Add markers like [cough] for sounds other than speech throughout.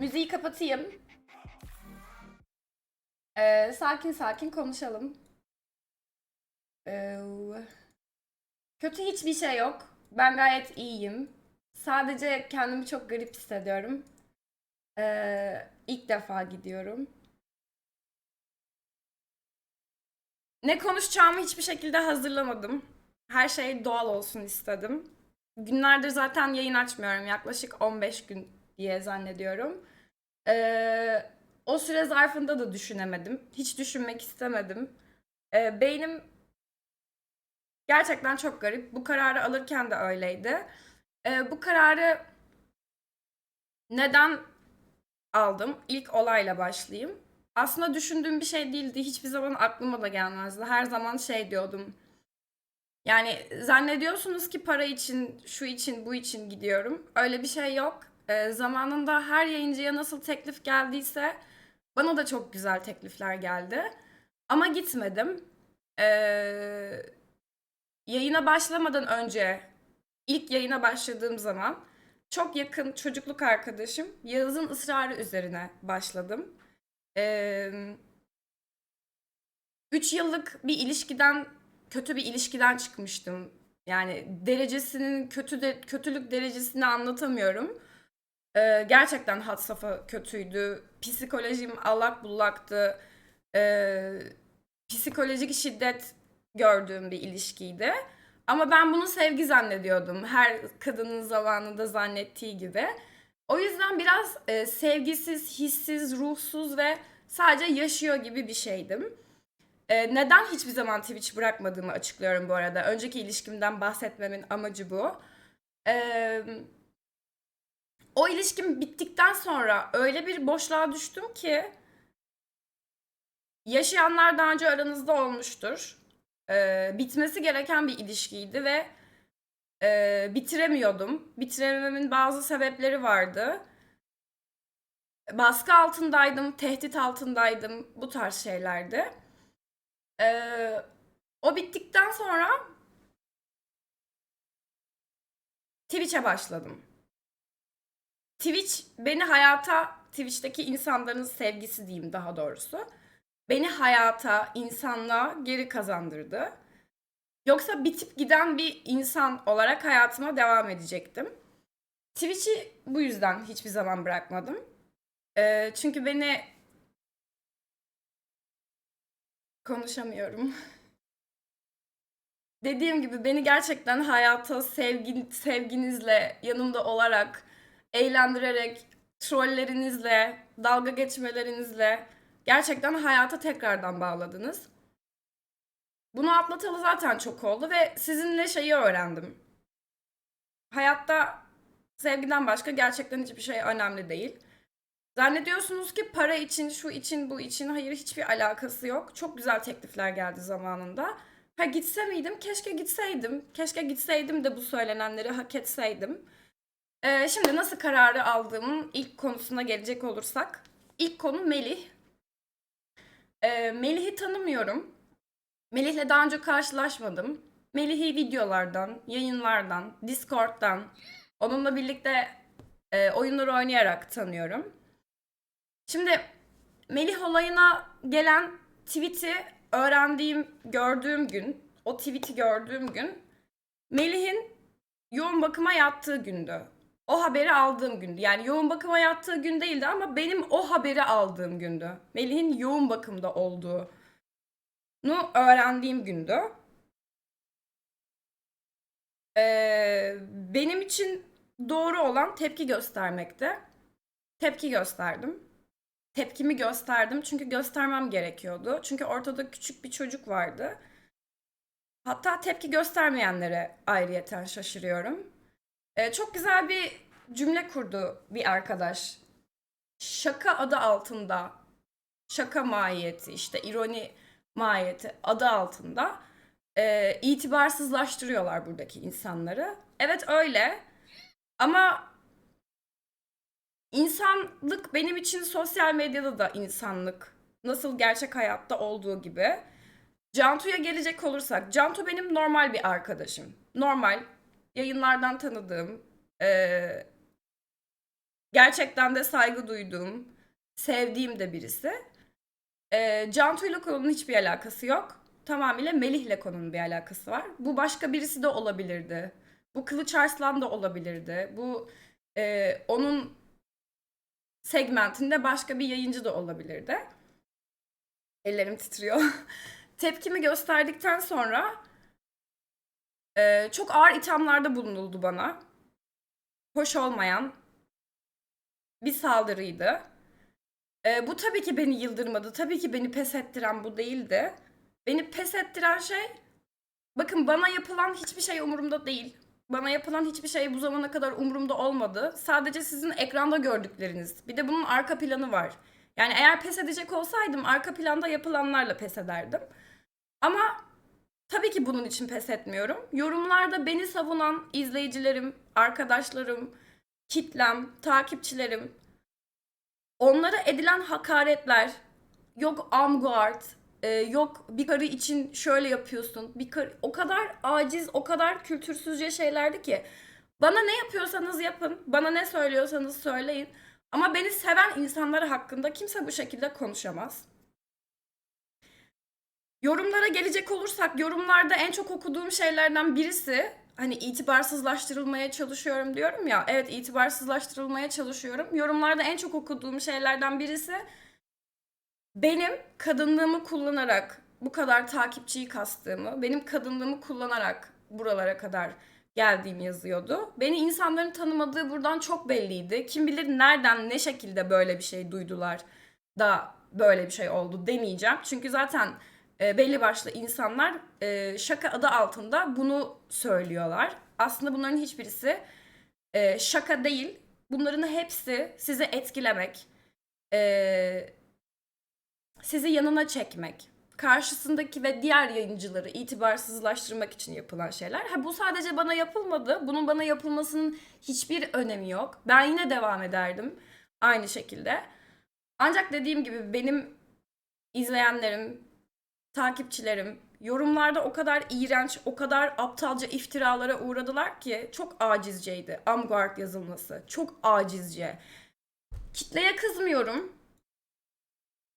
Müziği kapatayım. Ee, sakin sakin konuşalım. Ee, kötü hiçbir şey yok. Ben gayet iyiyim. Sadece kendimi çok garip hissediyorum. Ee, ilk defa gidiyorum. Ne konuşacağımı hiçbir şekilde hazırlamadım. Her şey doğal olsun istedim. Günlerdir zaten yayın açmıyorum. Yaklaşık 15 gün diye zannediyorum. Ee, o süre zarfında da düşünemedim. Hiç düşünmek istemedim. Ee, beynim gerçekten çok garip. Bu kararı alırken de öyleydi. Ee, bu kararı neden aldım? İlk olayla başlayayım. Aslında düşündüğüm bir şey değildi. Hiçbir zaman aklıma da gelmezdi. Her zaman şey diyordum. Yani zannediyorsunuz ki para için, şu için, bu için gidiyorum. Öyle bir şey yok. Ee, zamanında her yayıncıya nasıl teklif geldiyse bana da çok güzel teklifler geldi. Ama gitmedim. Ee, yayına başlamadan önce, ilk yayına başladığım zaman çok yakın çocukluk arkadaşım Yağız'ın ısrarı üzerine başladım. Ee, üç yıllık bir ilişkiden, kötü bir ilişkiden çıkmıştım. Yani derecesinin kötü de kötülük derecesini anlatamıyorum. Ee, gerçekten had safha kötüydü. Psikolojim allak bullaktı. Ee, psikolojik şiddet gördüğüm bir ilişkiydi. Ama ben bunu sevgi zannediyordum. Her kadının zamanında zannettiği gibi. O yüzden biraz e, sevgisiz, hissiz, ruhsuz ve sadece yaşıyor gibi bir şeydim. E, neden hiçbir zaman Twitch bırakmadığımı açıklıyorum bu arada. Önceki ilişkimden bahsetmemin amacı bu. Eee o ilişkim bittikten sonra öyle bir boşluğa düştüm ki yaşayanlar daha önce aranızda olmuştur. Ee, bitmesi gereken bir ilişkiydi ve e, bitiremiyordum. Bitiremememin bazı sebepleri vardı. Baskı altındaydım, tehdit altındaydım. Bu tarz şeylerdi. Ee, o bittikten sonra Twitch'e başladım. Twitch beni hayata, Twitch'teki insanların sevgisi diyeyim daha doğrusu. Beni hayata, insanlığa geri kazandırdı. Yoksa bitip giden bir insan olarak hayatıma devam edecektim. Twitch'i bu yüzden hiçbir zaman bırakmadım. Ee, çünkü beni konuşamıyorum. Dediğim gibi beni gerçekten hayata sevgi, sevginizle yanımda olarak eğlendirerek, trollerinizle, dalga geçmelerinizle gerçekten hayata tekrardan bağladınız. Bunu atlatalı zaten çok oldu ve sizinle şeyi öğrendim. Hayatta sevgiden başka gerçekten hiçbir şey önemli değil. Zannediyorsunuz ki para için, şu için, bu için hayır hiçbir alakası yok. Çok güzel teklifler geldi zamanında. Ha gitse miydim? Keşke gitseydim. Keşke gitseydim de bu söylenenleri hak etseydim. Ee, şimdi nasıl kararı aldığımın ilk konusuna gelecek olursak. İlk konu Melih. Ee, Melih'i tanımıyorum. Melih'le daha önce karşılaşmadım. Melih'i videolardan, yayınlardan, Discord'dan, onunla birlikte e, oyunları oynayarak tanıyorum. Şimdi Melih olayına gelen tweet'i öğrendiğim, gördüğüm gün, o tweet'i gördüğüm gün Melih'in yoğun bakıma yattığı gündü. O haberi aldığım gündü. Yani yoğun bakıma yattığı gün değildi ama benim o haberi aldığım gündü. Melih'in yoğun bakımda olduğunu öğrendiğim gündü. Ee, benim için doğru olan tepki göstermekte. Tepki gösterdim. Tepkimi gösterdim çünkü göstermem gerekiyordu. Çünkü ortada küçük bir çocuk vardı. Hatta tepki göstermeyenlere ayrıyeten şaşırıyorum. Ee, çok güzel bir cümle kurdu bir arkadaş. Şaka adı altında, şaka mahiyeti, işte ironi mahiyeti adı altında e, itibarsızlaştırıyorlar buradaki insanları. Evet öyle ama insanlık benim için sosyal medyada da insanlık. Nasıl gerçek hayatta olduğu gibi. Cantu'ya gelecek olursak, Cantu benim normal bir arkadaşım. Normal, yayınlardan tanıdığım, e, gerçekten de saygı duyduğum, sevdiğim de birisi. Ee, Cantu ile konunun hiçbir alakası yok. Tamamıyla Melih ile konunun bir alakası var. Bu başka birisi de olabilirdi. Bu Kılıç Arslan da olabilirdi. Bu e, onun segmentinde başka bir yayıncı da olabilirdi. Ellerim titriyor. [laughs] Tepkimi gösterdikten sonra e, çok ağır ithamlarda bulunuldu bana. Hoş olmayan bir saldırıydı. E, bu tabii ki beni yıldırmadı. Tabii ki beni pes ettiren bu değildi. Beni pes ettiren şey bakın bana yapılan hiçbir şey umurumda değil. Bana yapılan hiçbir şey bu zamana kadar umurumda olmadı. Sadece sizin ekranda gördükleriniz. Bir de bunun arka planı var. Yani eğer pes edecek olsaydım arka planda yapılanlarla pes ederdim. Ama tabii ki bunun için pes etmiyorum. Yorumlarda beni savunan izleyicilerim, arkadaşlarım, kitlem, takipçilerim, onlara edilen hakaretler, yok amguard, e, yok bir karı için şöyle yapıyorsun, bir karı, o kadar aciz, o kadar kültürsüzce şeylerdi ki. Bana ne yapıyorsanız yapın, bana ne söylüyorsanız söyleyin. Ama beni seven insanlar hakkında kimse bu şekilde konuşamaz. Yorumlara gelecek olursak yorumlarda en çok okuduğum şeylerden birisi hani itibarsızlaştırılmaya çalışıyorum diyorum ya. Evet itibarsızlaştırılmaya çalışıyorum. Yorumlarda en çok okuduğum şeylerden birisi benim kadınlığımı kullanarak bu kadar takipçiyi kastığımı, benim kadınlığımı kullanarak buralara kadar geldiğim yazıyordu. Beni insanların tanımadığı buradan çok belliydi. Kim bilir nereden ne şekilde böyle bir şey duydular da böyle bir şey oldu demeyeceğim. Çünkü zaten e, belli başlı insanlar e, şaka adı altında bunu söylüyorlar. Aslında bunların hiçbirisi e, şaka değil. Bunların hepsi sizi etkilemek, e, sizi yanına çekmek, karşısındaki ve diğer yayıncıları itibarsızlaştırmak için yapılan şeyler. Ha bu sadece bana yapılmadı. Bunun bana yapılmasının hiçbir önemi yok. Ben yine devam ederdim aynı şekilde. Ancak dediğim gibi benim izleyenlerim, takipçilerim yorumlarda o kadar iğrenç, o kadar aptalca iftiralara uğradılar ki çok acizceydi Amguard yazılması. Çok acizce. Kitleye kızmıyorum.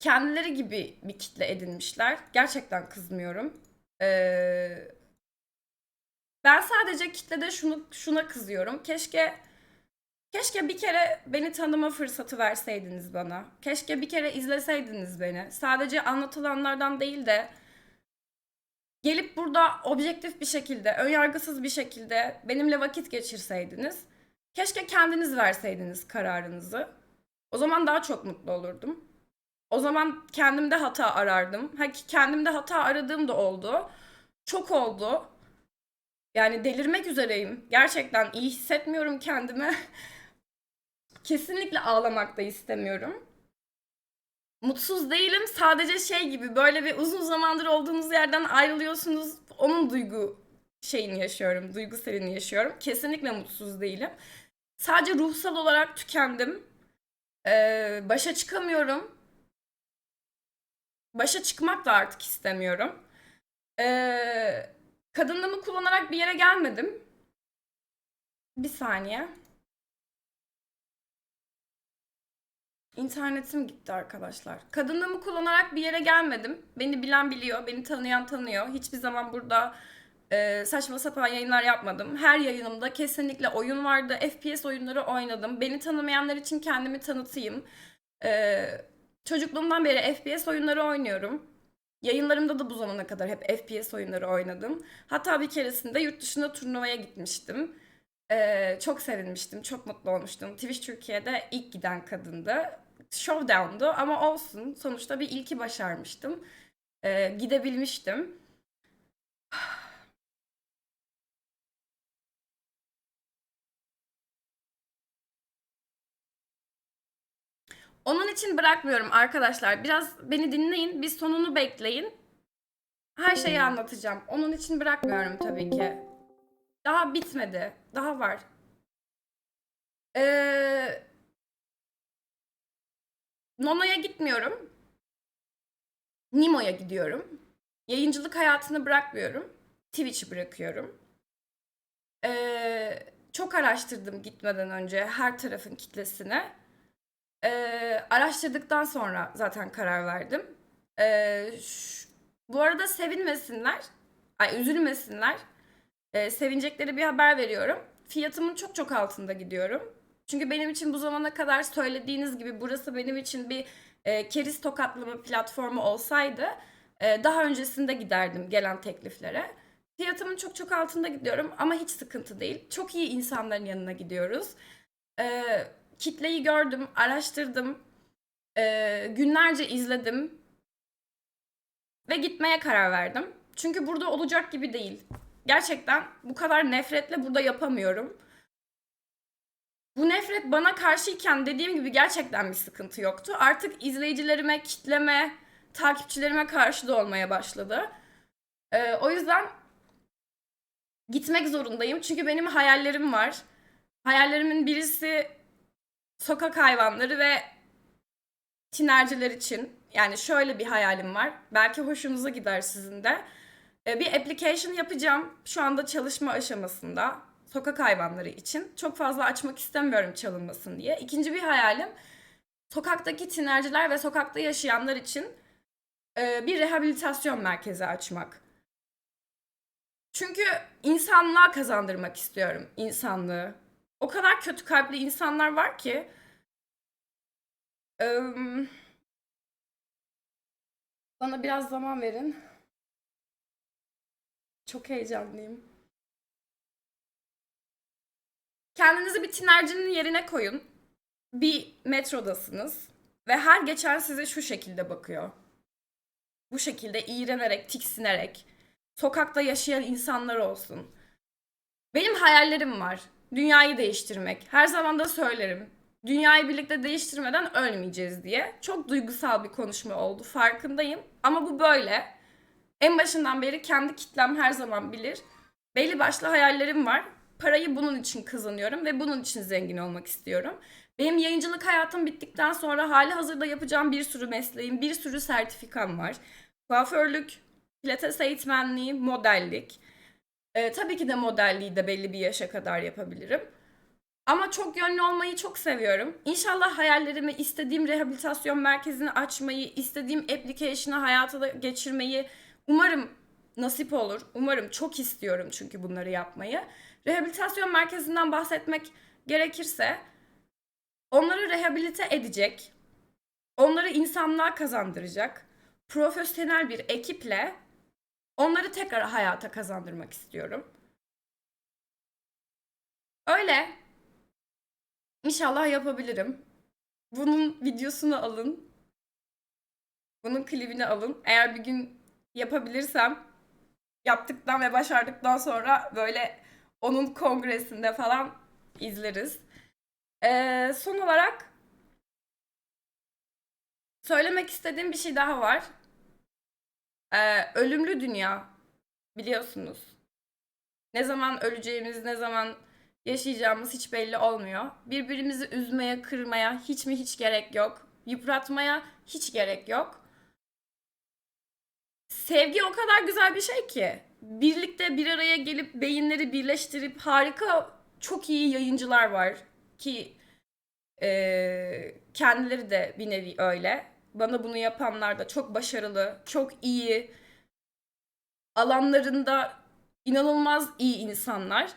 Kendileri gibi bir kitle edinmişler. Gerçekten kızmıyorum. Ee, ben sadece kitlede şunu şuna kızıyorum. Keşke Keşke bir kere beni tanıma fırsatı verseydiniz bana. Keşke bir kere izleseydiniz beni. Sadece anlatılanlardan değil de gelip burada objektif bir şekilde, önyargısız bir şekilde benimle vakit geçirseydiniz. Keşke kendiniz verseydiniz kararınızı. O zaman daha çok mutlu olurdum. O zaman kendimde hata arardım. Ha ki kendimde hata aradığım da oldu. Çok oldu. Yani delirmek üzereyim. Gerçekten iyi hissetmiyorum kendimi. [laughs] Kesinlikle ağlamak da istemiyorum. Mutsuz değilim. Sadece şey gibi böyle bir uzun zamandır olduğunuz yerden ayrılıyorsunuz. Onun duygu şeyini yaşıyorum. Duygu serini yaşıyorum. Kesinlikle mutsuz değilim. Sadece ruhsal olarak tükendim. Ee, başa çıkamıyorum. Başa çıkmak da artık istemiyorum. Ee, kadınlığımı kullanarak bir yere gelmedim. Bir saniye. İnternetim gitti arkadaşlar. Kadınlığımı kullanarak bir yere gelmedim. Beni bilen biliyor, beni tanıyan tanıyor. Hiçbir zaman burada e, saçma sapan yayınlar yapmadım. Her yayınımda kesinlikle oyun vardı. FPS oyunları oynadım. Beni tanımayanlar için kendimi tanıtayım. E, çocukluğumdan beri FPS oyunları oynuyorum. Yayınlarımda da bu zamana kadar hep FPS oyunları oynadım. Hatta bir keresinde yurt dışına turnuvaya gitmiştim. Ee, çok sevinmiştim, çok mutlu olmuştum. Twitch Türkiye'de ilk giden kadındı. Showdown'du ama olsun. Sonuçta bir ilki başarmıştım. Ee, gidebilmiştim. Onun için bırakmıyorum arkadaşlar. Biraz beni dinleyin, bir sonunu bekleyin. Her şeyi anlatacağım. Onun için bırakmıyorum tabii ki. Daha bitmedi. Daha var. Ee, Nono'ya gitmiyorum. Nimo'ya gidiyorum. Yayıncılık hayatını bırakmıyorum. Twitch'i bırakıyorum. Ee, çok araştırdım gitmeden önce her tarafın kitlesini. Ee, araştırdıktan sonra zaten karar verdim. Ee, ş- bu arada sevinmesinler, ay üzülmesinler. Ee, sevinecekleri bir haber veriyorum. Fiyatımın çok çok altında gidiyorum. Çünkü benim için bu zamana kadar söylediğiniz gibi burası benim için bir e, keriz tokatlama platformu olsaydı e, daha öncesinde giderdim gelen tekliflere. Fiyatımın çok çok altında gidiyorum ama hiç sıkıntı değil. Çok iyi insanların yanına gidiyoruz. Ee, kitleyi gördüm, araştırdım, ee, günlerce izledim ve gitmeye karar verdim. Çünkü burada olacak gibi değil. Gerçekten bu kadar nefretle burada yapamıyorum. Bu nefret bana karşıyken dediğim gibi gerçekten bir sıkıntı yoktu. Artık izleyicilerime, kitleme, takipçilerime karşı da olmaya başladı. Ee, o yüzden gitmek zorundayım. Çünkü benim hayallerim var. Hayallerimin birisi sokak hayvanları ve tinerciler için. Yani şöyle bir hayalim var. Belki hoşunuza gider sizin de. Ee, Bir application yapacağım. Şu anda çalışma aşamasında. Sokak hayvanları için. Çok fazla açmak istemiyorum çalınmasın diye. İkinci bir hayalim sokaktaki tinerciler ve sokakta yaşayanlar için e, bir rehabilitasyon merkezi açmak. Çünkü insanlığa kazandırmak istiyorum insanlığı. O kadar kötü kalpli insanlar var ki. Eee, bana biraz zaman verin. Çok heyecanlıyım. Kendinizi bir tinercinin yerine koyun. Bir metrodasınız ve her geçen size şu şekilde bakıyor. Bu şekilde iğrenerek, tiksinerek, sokakta yaşayan insanlar olsun. Benim hayallerim var. Dünyayı değiştirmek. Her zaman da söylerim. Dünyayı birlikte değiştirmeden ölmeyeceğiz diye. Çok duygusal bir konuşma oldu. Farkındayım. Ama bu böyle. En başından beri kendi kitlem her zaman bilir. Belli başlı hayallerim var. Parayı bunun için kazanıyorum ve bunun için zengin olmak istiyorum. Benim yayıncılık hayatım bittikten sonra hali hazırda yapacağım bir sürü mesleğim, bir sürü sertifikam var. Kuaförlük, pilates eğitmenliği, modellik. Ee, tabii ki de modelliği de belli bir yaşa kadar yapabilirim. Ama çok yönlü olmayı çok seviyorum. İnşallah hayallerimi, istediğim rehabilitasyon merkezini açmayı, istediğim application'ı hayata da geçirmeyi umarım nasip olur. Umarım çok istiyorum çünkü bunları yapmayı. Rehabilitasyon merkezinden bahsetmek gerekirse onları rehabilite edecek, onları insanlığa kazandıracak profesyonel bir ekiple onları tekrar hayata kazandırmak istiyorum. Öyle. İnşallah yapabilirim. Bunun videosunu alın. Bunun klibini alın. Eğer bir gün yapabilirsem yaptıktan ve başardıktan sonra böyle onun kongresinde falan izleriz. Ee, son olarak söylemek istediğim bir şey daha var. Ee, ölümlü dünya biliyorsunuz. Ne zaman öleceğimiz, ne zaman yaşayacağımız hiç belli olmuyor. Birbirimizi üzmeye, kırmaya hiç mi hiç gerek yok. Yıpratmaya hiç gerek yok. Sevgi o kadar güzel bir şey ki. Birlikte bir araya gelip beyinleri birleştirip harika, çok iyi yayıncılar var ki eee, kendileri de bir nevi öyle. Bana bunu yapanlar da çok başarılı, çok iyi, alanlarında inanılmaz iyi insanlar.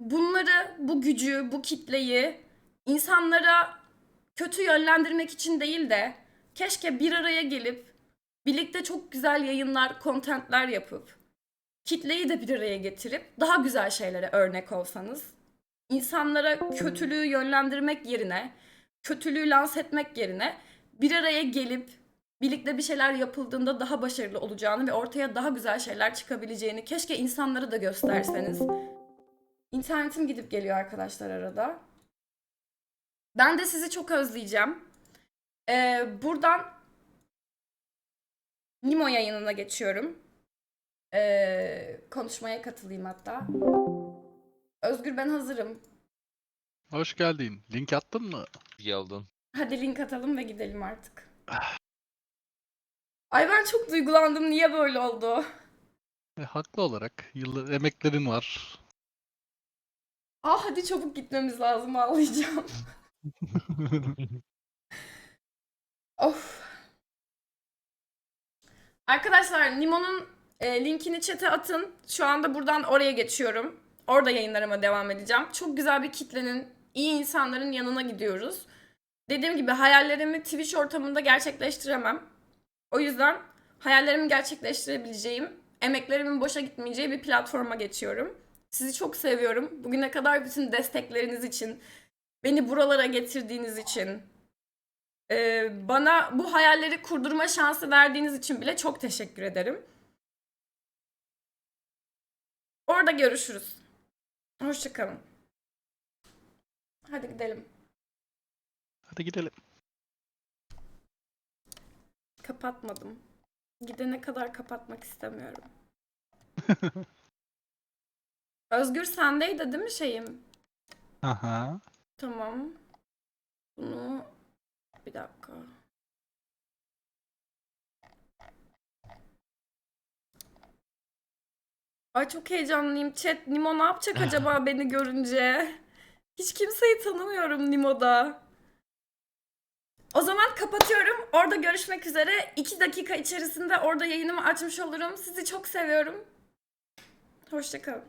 Bunları, bu gücü, bu kitleyi insanlara kötü yönlendirmek için değil de keşke bir araya gelip birlikte çok güzel yayınlar, kontentler yapıp kitleyi de bir araya getirip daha güzel şeylere örnek olsanız. İnsanlara kötülüğü yönlendirmek yerine, kötülüğü lanse etmek yerine bir araya gelip birlikte bir şeyler yapıldığında daha başarılı olacağını ve ortaya daha güzel şeyler çıkabileceğini keşke insanlara da gösterseniz. İnternetim gidip geliyor arkadaşlar arada. Ben de sizi çok özleyeceğim. Ee, buradan Nimo yayınına geçiyorum. Ee, konuşmaya katılayım hatta. Özgür ben hazırım. Hoş geldin. Link attın mı? Geldin. Hadi link atalım ve gidelim artık. Ay ben çok duygulandım. Niye böyle oldu? E, haklı olarak. Yıllar emeklerin var. Ah hadi çabuk gitmemiz lazım ağlayacağım. [laughs] of. Arkadaşlar Nimo'nun e, linkini chat'e atın. Şu anda buradan oraya geçiyorum. Orada yayınlarıma devam edeceğim. Çok güzel bir kitlenin, iyi insanların yanına gidiyoruz. Dediğim gibi hayallerimi Twitch ortamında gerçekleştiremem. O yüzden hayallerimi gerçekleştirebileceğim, emeklerimin boşa gitmeyeceği bir platforma geçiyorum. Sizi çok seviyorum. Bugüne kadar bütün destekleriniz için, beni buralara getirdiğiniz için, e, bana bu hayalleri kurdurma şansı verdiğiniz için bile çok teşekkür ederim. Orada görüşürüz. Hoşçakalın. Hadi gidelim. Hadi gidelim. Kapatmadım. Gidene kadar kapatmak istemiyorum. [laughs] Özgür sendeydi değil mi şeyim? Aha. Tamam. Bunu bir dakika. Ay çok heyecanlıyım. Chat Nimo ne yapacak [laughs] acaba beni görünce? Hiç kimseyi tanımıyorum Nimo'da. O zaman kapatıyorum. Orada görüşmek üzere. 2 dakika içerisinde orada yayınımı açmış olurum. Sizi çok seviyorum. Hoşçakalın.